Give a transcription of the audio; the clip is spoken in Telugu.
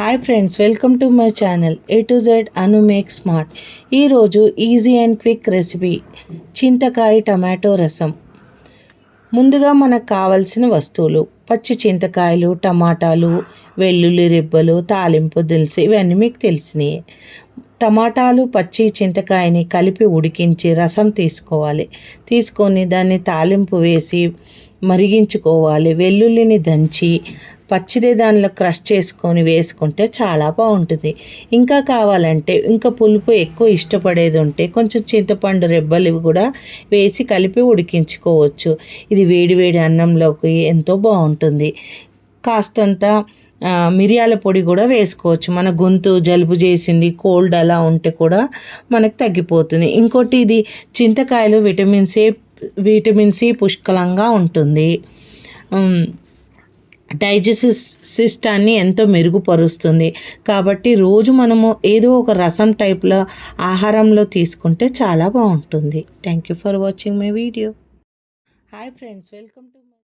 Hi friends welcome to my channel A to Z Anu make smart ఈరోజు ఈజీ అండ్ క్విక్ రెసిపీ చింతకాయ టమాటో రసం. ముందుగా మనకు కావలసిన వస్తువులు పచ్చి చింతకాయలు టమాటాలు వెల్లుల్లి రిబ్బలు తాలింపు దిల్సు ఇవన్నీ మీకు తెలిసినాయి. టమాటాలు పచ్చి చింతకాయని కలిపి ఉడికించి రసం తీసుకోవాలి. తీసుకొని దాన్ని తాలింపు వేసి మరిగించుకోవాలి. వెల్లుల్లిని దంచి పచ్చిదే దానిలో క్రష్ చేసుకొని వేసుకుంటే చాలా బాగుంటుంది. ఇంకా కావాలంటే ఇంకా పులుపు ఎక్కువ ఇష్టపడేది ఉంటే కొంచెం చింతపండు రెబ్బలు కూడా వేసి కలిపి ఉడికించుకోవచ్చు. ఇది వేడివేడి అన్నంలోకి ఎంతో బాగుంటుంది. కాస్తంత మిరియాల పొడి కూడా వేసుకోవచ్చు. మన గొంతు జలుబు చేసింది కోల్డ్ అలా ఉంటే కూడా మనకు తగ్గిపోతుంది. ఇంకోటి ఇది చింతకాయలు విటమిన్ సి విటమిన్ సి పుష్కలంగా ఉంటుంది. డైజెస్టివ్ సిస్టాన్ని ఎంతో మెరుగుపరుస్తుంది. కాబట్టి రోజు మనము ఏదో ఒక రసం టైప్లో ఆహారంలో తీసుకుంటే చాలా బాగుంటుంది. Thank you for watching my video hi friends welcome to